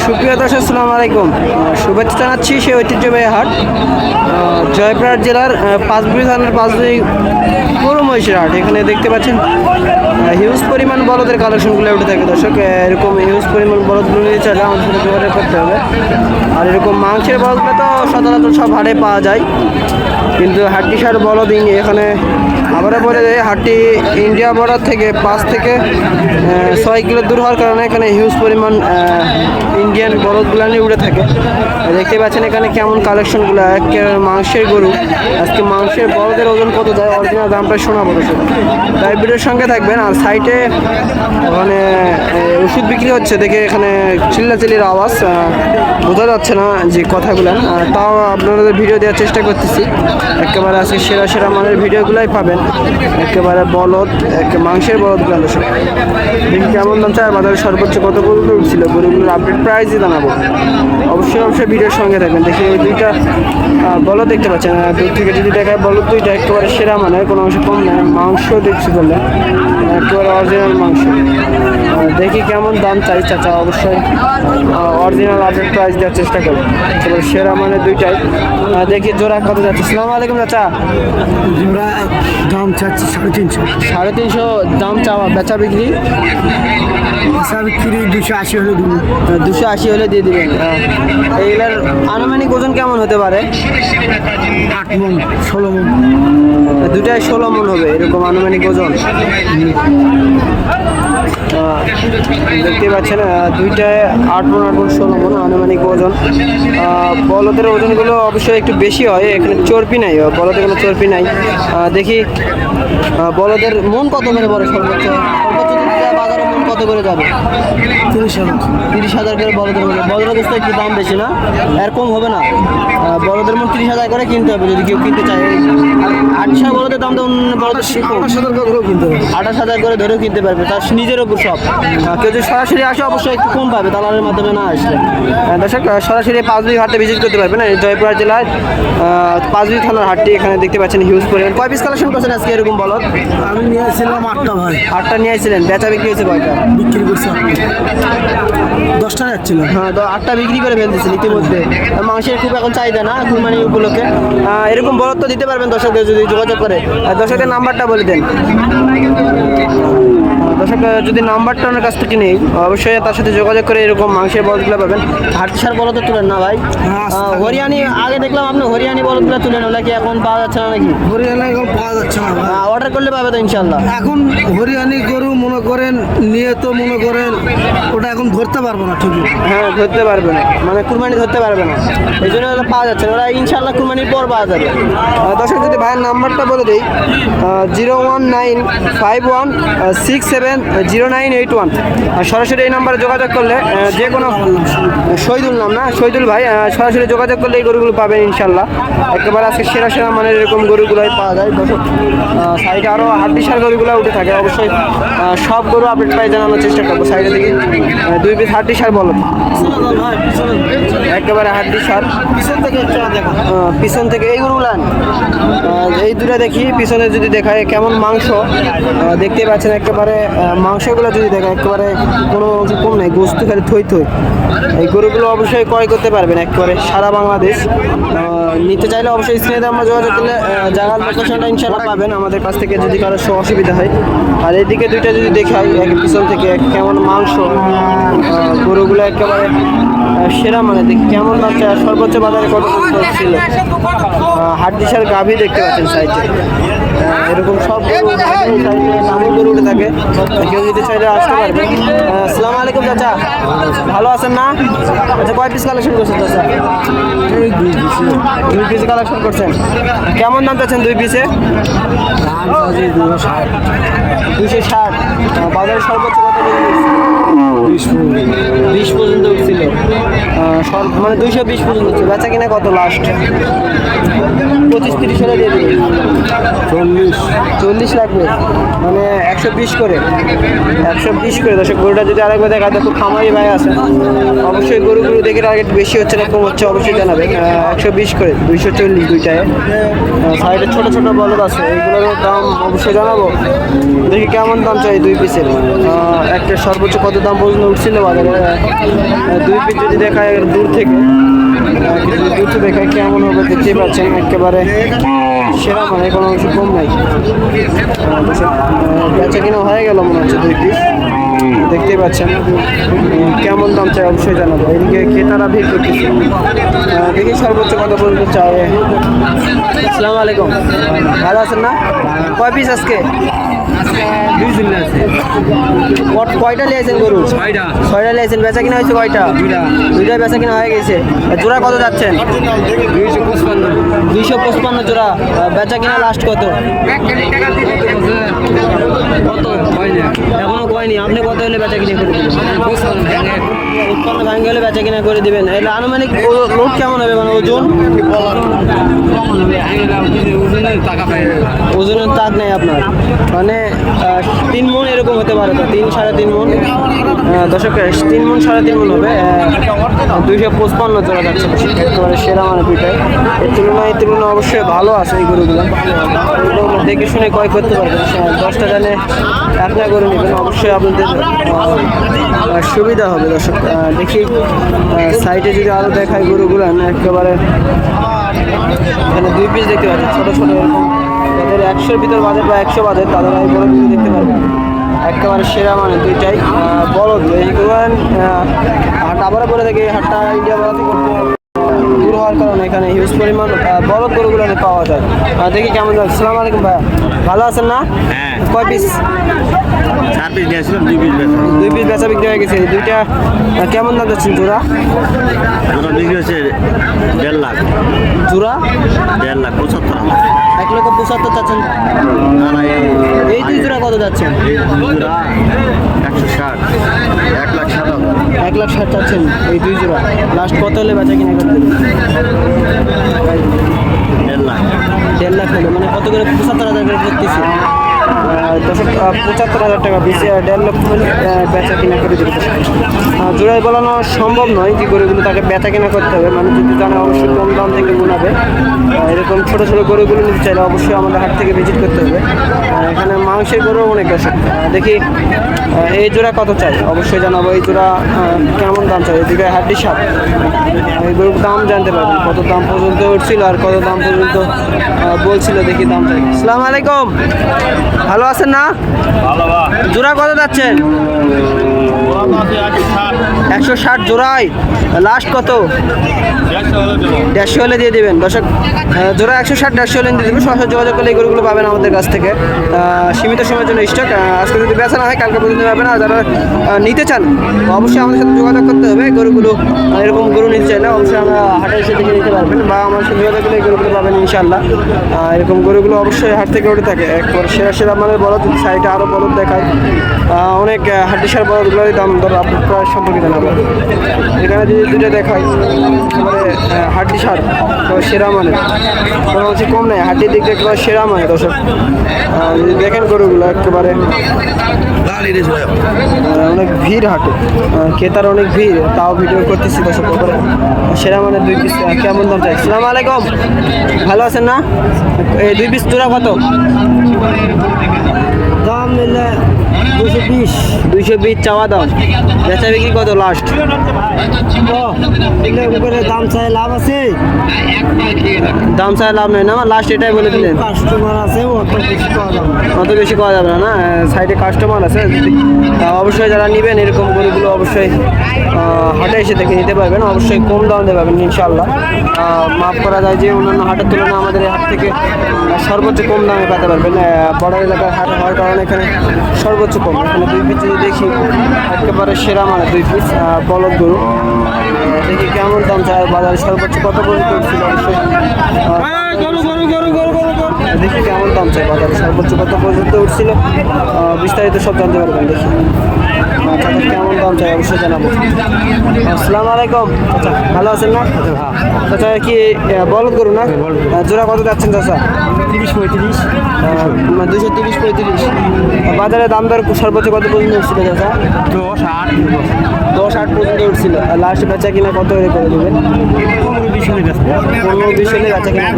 সুপ্রিয় দর্শক, আসসালামু আলাইকুম। শুভেচ্ছা জানাচ্ছি সেই ঐতিহ্যবাহী হাট জয়পুরহাট জেলার পাঁচবিড়ি থানার পাঁচবিড়ি গরু মহিষের হাট। এখানে দেখতে পাচ্ছেন হিউজ পরিমাণ বলদের কালেকশনগুলো উঠে থাকে। দর্শক এরকম হিউজ পরিমাণ বলদগুলো নিয়ে চাইলে আমাদের সাথে করতে হবে। আর এরকম মাংসের বলদগুলো তো সচরাচর সব হাটে পাওয়া যায়। কিন্তু হাটটি সার বলদ এখানে আবারও বলে দেয়, হাটটি ইন্ডিয়া বর্ডার থেকে পাঁচ থেকে ছয় কিলো দূর হওয়ার কারণে এখানে হিউজ পরিমাণ ইন্ডিয়ান বলদগুলো নিয়ে উড়ে থাকে। দেখতে পাচ্ছেন এখানে কেমন কালেকশনগুলো একেবারে মাংসের গরু। আজকে মাংসের বলদের ওজন কত যায় অরিজিনাল দামটা শোনাবো দর্শক। তাই ভিডিওর সঙ্গে থাকবেন, আর সাইটে ওখানে ওষুধ বিক্রি হচ্ছে দেখে এখানে চিল্লাচিল্লির আওয়াজ বোঝা যাচ্ছে না যে কথাগুলো। তাও আপনাদের ভিডিও দেওয়ার চেষ্টা করতেছি। একেবারে আজকে সেরা সেরা মানের ভিডিওগুলোই পাবেন। একেবারে বলদ, একে মাংসের বলদগুলো দর্শক দেখি কেমন দাম চায় বাজারে সর্বোচ্চ কত গরুগুলো উঠছিল গরুগুলোর আপডেট প্রাইসই জানাব। অবশ্যই অবশ্যই ভিডিওর সঙ্গে থাকবেন। দেখি ওই দুইটা বলদ দেখতে পাচ্ছেন। দূর থেকে যদি দেখায় বলদ দুইটা, একেবারে সেরা মানে কোনো অংশ কম নেই মাংস দেখছি বললে একেবারে অরিজিনাল মাংস। দেখি কেমন দাম চাই চাচা, অবশ্যই। অরিজিনাল আপডেট প্রাইস দেওয়ার চেষ্টা করব। একেবারে সেরা মানে দুইটাই। দেখি জোড়া কত যাচ্ছে। সালাম আলাইকুম চাচা। জোড়া দাম চাচ্ছি সাড়ে তিনশো। সাড়ে তিনশো দাম চাওয়া বেচা বিক্রি? বিক্রি দুশো আশি হলে দুশো আশি হলে দিয়ে দিবেন। এইগুলার আনুমানিক ওজন কেমন হতে পারে? আট মন ষোলো মন। দুটাই ষোলো মন হবে এরকম আনুমানিক ওজন। দেখতে পাচ্ছেন দুইটায় আট মন আট মন ষোলো মন আনুমানিক ওজন। বলদের ওজনগুলো অবশ্যই একটু বেশি হয়, এখানে চর্বি নাই বলদের কোনো চর্বি নাই। দেখি বলদের মন কত মেরে বলে সর্বোচ্চ? সর্বোচ্চ যদি যায় বাজারে মন কত করে যাবে। তিরিশ হাজার। তিরিশ হাজার করে বড়দের মধ্যে। বড়দের কাছে একটু দাম বেশি না? এরকম হবে না। বড়দের মধ্যে তিরিশ হাজার করে কিনতে হবে যদি কেউ কিনতে চায়। আর আটশো বড়দের দাম তো বড়দের আঠাশ হাজার করে কিনতে হবে আঠাশ হাজার করে ধরেও কিনতে পারবে। তার নিজের ওপর সব। কেউ যদি সরাসরি আসে অবশ্যই একটু কম পাবে। দালালের মাধ্যমে না আসলে। দর্শক সরাসরি পাঁচবি হাটে ভিজিট করতে পারবে না জয়পুর জেলার পাঁচবি থানার হাটটি এখানে দেখতে পাচ্ছেন হিউজ পরিমাণ। কয় পিস কালেকশন করছেন আজকে এরকম বলত আমি নিয়ে এসেছিলাম আটটা ভাই। আটটা নিয়ে আসছিলেন। বেচা বিক্রি হয়েছে কয়টা? বিক্রি করছে দশ টাকা যাচ্ছিল। হ্যাঁ তো আটটা বিক্রি করে ফেলতেছেন ইতিমধ্যে। মাংসের খুব এখন চাহিদা না, কুরবানি উপলক্ষে। এরকম বরাদ্দ দিতে পারবেন দর্শকদের যদি যোগাযোগ করে। দর্শকের নাম্বারটা বলে দেন। দর্শক যদি নাম্বারটা ওনার কাছ থেকে নেই অবশ্যই তার সাথে যোগাযোগ করে এরকম মাংসের বলদগুলো পাবেন। হাটসার বলদ তুলেন না ভাই। হ্যাঁ, হরিয়ানি আগে দেখলাম আপনি হরিয়ানি বলদগুলো তুলেন ওগুলা কি এখন পাওয়া যাচ্ছে না নাকি? হরিয়ানা এখন পাওয়া যাচ্ছে না অর্ডার করলে পাবে তো ইনশাল্লাহ এখন হরিয়ানি গরু মনে করেন নিয়ে তো মনে করেন ওটা এখন ধরতে পারব না ঠিকই। হ্যাঁ ধরতে পারবে না। মানে কুরবানি ধরতে পারবে না। এই জন্য ওরা পাওয়া যাচ্ছে না। ওরা ইনশাল্লাহ কুরবানির পর পাওয়া যাবে। দর্শক যদি ভাইয়ের নাম্বারটা বলে দিই zero one nine five one six seven zero nine eight one সরাসরি এই নাম্বারে যোগাযোগ করলে যে কোনো শহীদুল নাম না শহীদুল ভাই সরাসরি যোগাযোগ করলে এই গরুগুলো পাবেন ইনশাল্লাহ। একেবারে আজকে সেরা সেরা মানের এরকম গরুগুলোই পাওয়া যায়। সাইডে আরও হাড্ডিসার গরুগুলো উঠে থাকে। অবশ্যই সব গরু আপডেট প্রায় জানানোর চেষ্টা করব। সাইডে দিকে দুই পিস হাড্ডি সার বলো একেবারে হাড্ডি সার পিছন থেকে পিছন থেকে এই গরুগুলো আন। এই দুটো দেখি পিছনে যদি দেখায় কেমন মাংস দেখতে পাচ্ছেন একেবারে মাংসগুলো যদি দেখায় একেবারে কোনো অংশ কম নেই, গোস্ত খালি থই থই। এই গরুগুলো অবশ্যই ক্রয় করতে পারবেন, একেবারে সারা বাংলাদেশ। নিতে চাইলে অবশ্যই স্ক্রিনে আমরা যোগাযোগ করলে জায়গার লোকেশনটা ইনশাল্লাহ পাবেন, আমাদের কাছ থেকে যদি কারও অসুবিধা হয়। আর এদিকে দুইটা যদি দেখাই এক পিছন থেকে কেমন মাংস গরুগুলো একেবারে সেরা মানে দেখি কেমন আর সর্বোচ্চ বাজারে কত ছিল? হাড্ডিসার গাভী দেখতে পাচ্ছেন সাইডে। এরকম সব গরু সাইডে গরু উঠে থাকে। কেউ যদি চাইলে আসতে পারবে আসসালামু আলাইকুম চাচা। ভালো আছেন না? আচ্ছা কয় পিস কালেকশন করছেন চাচা? দুই পিস কালেকশন করছেন। কেমন দাম চাচ্ছেন দুই পিসে দুশো ষাট। বাজারে সর্বোচ্চ কত করছে? বিশ পর্যন্ত সর মানে দুইশো বিশ পর্যন্ত হচ্ছে বেচা কিনা কত লাস্ট পঁচিশ তিরিশ হলে দিয়ে দিবে। চল্লিশ। চল্লিশ লাগবে। মানে একশো বিশ করে। একশো বিশ করে। দর্শক গরুটা যদি আরেকবার দেখা দেখো খামারি ভাই আছে। অবশ্যই গরুগুলো দেখে টার্গেট বেশি হচ্ছে না কম হচ্ছে অবশ্যই জানাবে। একশো বিশ করে। দুইশো চল্লিশ দুইটায়। সাইডে ছোটো ছোটো বলদ আছে। এইগুলোর দাম অবশ্যই জানাব। দেখি কেমন দাম চাই দুই পিসের একটা সর্বোচ্চ কত দাম পর্যন্ত উঠছিল বাজারে। দুই পিস যদি দেখায় দূর থেকে। দূর থেকে দেখায় কেমন হবে দেখতেই পাচ্ছেন একেবারে সেরা মানে কোনো অংশ কম নাই। বেচা কিনা হয়ে গেল মনে হচ্ছে দুই পিস। দেখতেই পাচ্ছেন কেমন দাম চাই অবশ্যই জানাব। এদিকে ক্রেতারা ভিড় করতেছে। দেখি সর্বোচ্চ কত পর্যন্ত চাই আসসালামু আলাইকুম। ভালো আছেন না? কয় পিস আজকে? কয়টা লিয়েছেন গরু? ছয়টা। ছয়টা লিয়েছেন বেচা কিনা হয়েছে কয়টা? দুইটা। দুইটা বেচা কিনা হয়ে গেছে। জোড়া কত যাচ্ছেন? দুইশো পঁচপান্ন। দুইশো পঁচপান্ন জোড়া। বেচা কিনা লাস্ট কত? কত? কয়নি এখনও কয়নি। আপনি কত হলে বেচা কিনে করে দেবেন পঁচপান্ন ভেঙে উৎপন্ন ভাঙ্গে হলে বেচা কিনা করে দিবেন। এলে আনুমানিক লোড কেমন হবে? মানে ওজন? ওজনের তাক নেই আপনার। মানে তিন মন এরকম হতে পারে তো, তিন সাড়ে তিন মন। দশক তিন মন সাড়ে তিন মন হবে। দুইশো পঁচপান্ন জোড়া যাচ্ছে। একেবারে সেরা মানে দুইটাই এর তুলনায় তুলনা অবশ্যই ভালো আছে এই গরুগুলো। দেখে শুনে ক্রয় করতে পারবেন। দশটা জানে একটা গরু নেবেন। অবশ্যই আপনাদের সুবিধা হবে দর্শক। দেখি সাইটে যদি আরও দেখায় গরুগুলো একেবারে এখানে দুই পিস দেখতে পাচ্ছি, ছোট ছোট তাদের একশোর ভিতর বাজেট বা একশো বাজেট তাদের আমি বড় পিস দেখতে পারব। একেবারে সেরা মানে দুইটাই। বলদ এইগুলো হাটটা হাট আবারও করে দেখি হাটটা ইন্ডিয়া বলাতে দূর হওয়ার কারণে এখানে হিউজ পরিমাণ বড় গরুগুলো পাওয়া যায়। দেখি কেমন যাচ্ছে। সালাম আলাইকুম ভাইয়া। ভালো আছেন না? হ্যাঁ। কয় পিস চার পিস নিয়েছিলাম দুই পিস বেচা। দুই পিস বেচা বিক্রি হয়ে গেছে। দুইটা কেমন দাম যাচ্ছেন জোড়া? বিক্রি হচ্ছে দেড় লাখ। জোড়া? দেড় লাখ পঁচাত্তর এক লক্ষ পঁচাত্তর চাচ্ছেন? এই দুই জোড়া কত যাচ্ছেন একশো ষাট। এক লাখ ষাট এক লাখ ষাট চাচ্ছেন এই দুই জোড়া। লাস্ট কত হলে বেচা কিনা করতে? দেড় লাখ দেড় লাখ হলে মানে কত করে? পঁচাত্তর হাজার করে করতেছি পঁচাত্তর হাজার টাকা বেশি দেড় লক্ষ বেচা কিনা করে দেবে জোড়াই বলানো সম্ভব নয় যে গরুগুলো তাকে বেচা কিনা করতে হবে। মানে যদি জানে, অবশ্যই কম দাম থেকে গুণাবে এরকম ছোটো ছোটো গরুগুলো নিতে চাইলে অবশ্যই আমাদের হাট থেকে ভিজিট করতে হবে। এখানে মাংসের গরু অনেক আছে দেখি এই জোড়া কত চাই? অবশ্যই জানাব এই জোড়া কেমন দাম চাই? এদিকে হাড্ডি সাপ। এই গরুর দাম জানতে পারবেন কত দাম পর্যন্ত উঠছিল আর কত দাম পর্যন্ত বলছিল দেখি দাম চাই। আসসালামু আলাইকুম। ভালো আছেন না? জোড়া কত যাচ্ছেন? একশো ষাট জোড়াই লাস্ট কত? দেড়শো হলে দিয়ে দেবেন। দর্শক আহ, জোড়া একশো ষাট, দেড়শো হলে দিয়ে সরাসরি যোগাযোগ করলে এই গরুগুলো পাবেন আমাদের কাছ থেকে। সীমিত সময়ের জন্য স্টক আজকে যদি বেচা না হয়, কালকে পর্যন্ত পাবেন আর যারা নিতে চান, অবশ্যই আমাদের সাথে যোগাযোগ করতে হবে। গরুগুলো এরকম গরু নিতে চাই না অবশ্যই আমরা হাটে এসে দেখে নিতে পারবেন। বা আমার সাথে যোগাযোগ করলে এই গরুগুলো পাবেন ইনশাল্লাহ এরকম গরুগুলো অবশ্যই হাট থেকে উঠে থাকে। একবার সেরা সেরা মানে বলদ, সাইডে আরও বলদ দেখায়। অনেক হাড্ডিসার বলদগুলোরই দাম দর আপনার প্রায় সম্পর্কে জানাব। এখানে যদি দুটো দেখাই একেবারে হাড্ডি সার সেরা মানে? কোনো হচ্ছে কম নেই হাড্ডির দিক একেবারে সেরা মানে দর্শক। যদি দেখেন গরুগুলো একেবারে অনেক ভিড় হাটে। ক্রেতার অনেক ভিড়, তাও ভিডিও করতেছি দর্শক তারপরে সেরা মানে দুই পিস কেমন দাম চাই? সালাম আলাইকুম। ভালো আছেন না? এই দুই পিস তোরা কত? দাম বিশ দুইশো বিশ চাওয়া দাম বেচা বিক্রি কত লাস্ট উপরে দাম চাই লাভ আছে। দাম চাই লাভ নেই না আমার লাস্ট এটাই বলে দিলেন। কাস্টমার আছে অত বেশি পাওয়া যাবে না। না সাইডে কাস্টমার আছে। অবশ্যই যারা নেবেন এরকম গরুগুলো অবশ্যই হাটে এসে দেখে নিতে পারবেন। অবশ্যই কম দাম দিতে পারবেন ইনশাল্লাহ মাফ করা যায় যে অন্যান্য হাটের তুলনায় আমাদের হাট থেকে সর্বোচ্চ কম দামে পেতে পারবেন। বড় এলাকার হাট হওয়ার কারণে এখানে সর্বোচ্চ কম। দুই পিস যদি দেখি একেবারে সেরা মানে দুই পিস বলদ গরু। দেখি কেমন দাম চায়, বাজারে সর্বোচ্চ কত পর্যন্ত অবশ্যই। দেখি কেমন দাম চাই বাজারে। সর্বোচ্চ কত পর্যন্ত উঠছিল? বিস্তারিত সব জানতে পারবেন দেখি। আচ্ছা কেমন দাম চাই অবশ্যই জানাব। আসসালামু আলাইকুম। আচ্ছা ভালো আছেন না? আচ্ছা কি আহ, বলদ করুন না? আহ, জোড়া কত যাচ্ছেন চাচা? তিরিশ পঁয়ত্রিশ। দুশো তিরিশ পঁয়ত্রিশ। বাজারে দাম দর সর্বোচ্চ কত পর্যন্ত উঠছিল চাচা? দশ আট। দশ আট পর্যন্ত উঠছিল। আর লাস্ট বেচা কিনা কত করে করে দেবেন? পনেরো বেচা কিনা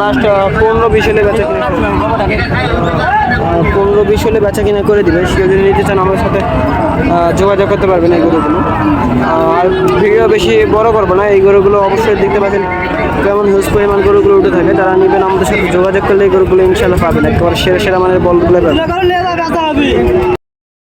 লাস্ট পনেরো বেচা পনেরো বিশ হলে বেচা কিনা করে দিবে। সে যদি নিতে চান আমার সাথে যোগাযোগ করতে পারবেন এই গরুগুলো। আর ভিডিও বেশি বড় করব না। এই গরুগুলো অবশ্যই দেখতে পাচ্ছেন কেমন হিউজ পরিমাণ গরুগুলো উঠে থাকে। তারা নেবেন আমাদের সাথে। যোগাযোগ করলে এই গরুগুলো ইনশাল্লাহ পাবেন। একেবারে সেরা সেরা মানের বলগুলো পাবেন।